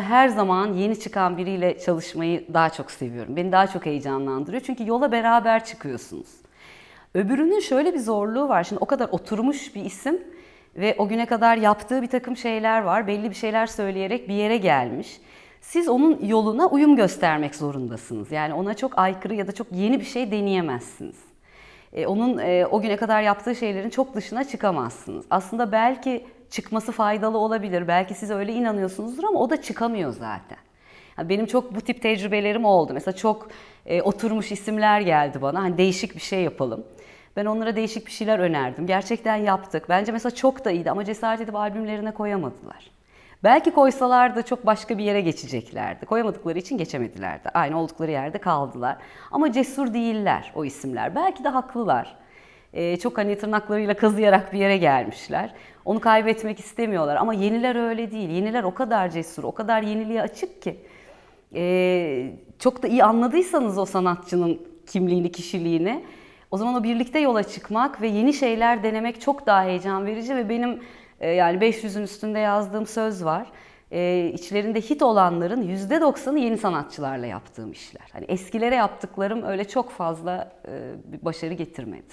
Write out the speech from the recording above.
Her zaman yeni çıkan biriyle çalışmayı daha çok seviyorum. Beni daha çok heyecanlandırıyor. Çünkü yola beraber çıkıyorsunuz. Öbürünün şöyle bir zorluğu var. Şimdi o kadar oturmuş bir isim ve o güne kadar yaptığı bir takım şeyler var. Belli bir şeyler söyleyerek bir yere gelmiş. Siz onun yoluna uyum göstermek zorundasınız. Yani ona çok aykırı ya da çok yeni bir şey deneyemezsiniz. E, onun e, o güne kadar yaptığı şeylerin çok dışına çıkamazsınız. Aslında belki çıkması faydalı olabilir. Belki siz öyle inanıyorsunuzdur ama o da çıkamıyor zaten. Yani benim çok bu tip tecrübelerim oldu. Mesela çok e, oturmuş isimler geldi bana. Hani değişik bir şey yapalım. Ben onlara değişik bir şeyler önerdim. Gerçekten yaptık. Bence mesela çok da iyiydi ama cesaret edip albümlerine koyamadılar. Belki koysalardı çok başka bir yere geçeceklerdi. Koyamadıkları için geçemediler de. Aynı oldukları yerde kaldılar. Ama cesur değiller o isimler. Belki de haklılar. Ee, çok hani tırnaklarıyla kazıyarak bir yere gelmişler. Onu kaybetmek istemiyorlar. Ama yeniler öyle değil. Yeniler o kadar cesur, o kadar yeniliğe açık ki. Ee, çok da iyi anladıysanız o sanatçının kimliğini, kişiliğini, o zaman o birlikte yola çıkmak ve yeni şeyler denemek çok daha heyecan verici ve benim e, yani 500'ün üstünde yazdığım söz var. E, içlerinde hit olanların %90'ı yeni sanatçılarla yaptığım işler. Hani eskilere yaptıklarım öyle çok fazla e, başarı getirmedi.